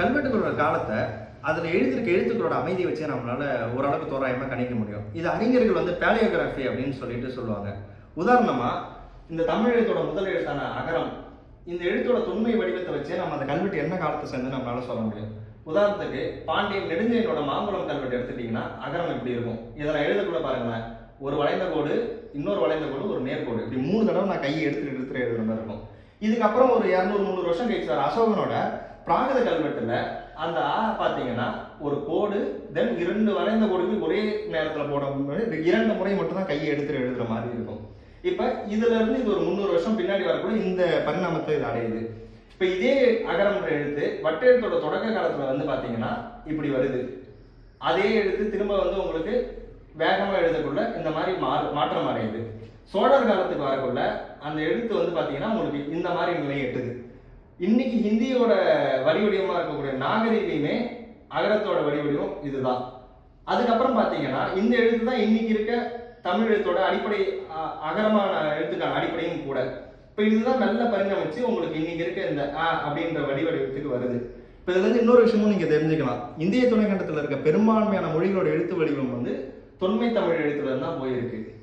கல்வெட்டுகளோட காலத்தை அதில் எழுதியிருக்க எழுத்துக்களோட அமைதியை வச்சு நம்மளால ஓரளவுக்கு தோராயமாக கணிக்க முடியும். இது அறிஞர்கள் வந்து பேலியோகிராஃபி அப்படின்னு சொல்லிட்டு சொல்லுவாங்க. உதாரணமாக இந்த தமிழ் எழுத்தோட முதல் எழுத்தான அகரம் இந்த எழுத்தோட தொன்மை வடிவத்தை வச்சே நம்ம அந்த கல்வெட்டு என்ன காலத்தை சேர்ந்து நம்மளால சொல்ல முடியும். உதாரணத்துக்கு பாண்டியன் நெடுஞ்செயனோட மாங்குளம் கல்வெட்டு எடுத்துட்டீங்கன்னா அகரம் எப்படி இருக்கும்? இதை நான் எழுதக்கூட பாருங்களேன். ஒரு வளைந்த கோடு இன்னொரு வளைந்த கோடு ஒரு நேர்கோடு. இப்படி மூணு தடவை நான் கையை எடுத்துட்டு எடுத்துகிட்டு எழுதுற மாதிரி இருக்கும். இதுக்கப்புறம் ஒரு இரநூறு முந்நூறு வருஷம் கழிச்சு வர அசோகனோட பிராகத கல்வெட்டுல அந்த ஆ பார்த்தீங்கன்னா ஒரு கோடு தென் இரண்டு வரைந்த கோடுகள் ஒரே நேரத்தில் போட முடியாது. இரண்டு முறை மட்டும்தான் கையை எடுத்துட்டு எழுதுற மாதிரி இருக்கும். இப்போ இதுல இருந்து இது ஒரு முந்நூறு வருஷம் பின்னாடி வரக்கூட இந்த பரிணாமத்தை இது அடையுது. இப்போ இதே அகரம்ன்ற எழுத்து வட்டெழுத்தோட தொடக்க காலத்துல வந்து பார்த்தீங்கன்னா இப்படி வருது. அதே எழுத்து திரும்ப வந்து உங்களுக்கு வேகமாக எழுதக்குள்ள இந்த மாதிரி மா- மாற்றம் அடையுது. சோழர் காலத்துக்கு வரக்குள்ள அந்த எழுத்து வந்து பார்த்தீங்கன்னா உங்களுக்கு இந்த மாதிரி நிலை எட்டுது. இன்னைக்கு ஹிந்தியோட வடிவடிவமாக இருக்கக்கூடிய நாகரிகமே அகரத்தோட வடிவடிவம் இதுதான். அதுக்கப்புறம் பார்த்தீங்கன்னா இந்த எழுத்து தான் இன்னைக்கு இருக்க தமிழ் எழுத்தோட அடிப்படை அ- அகரமான எழுத்துக்கான அடிப்படையும் கூட. இப்போ இதுதான் நல்ல பரிணமிச்சு உங்களுக்கு இன்னைக்கு இருக்க இந்த ஆ அப்படின்ற வடிவடிவத்துக்கு வருது. இப்போ இதுல இருந்து இன்னொரு விஷயமும் நீங்க தெரிஞ்சுக்கலாம். இந்திய துணைக்கண்டத்தில் இருக்க பெரும்பான்மையான மொழிகளோட எழுத்து வடிவம் வந்து தொன்மை தமிழ் எழுத்துல தான் போயிருக்கு.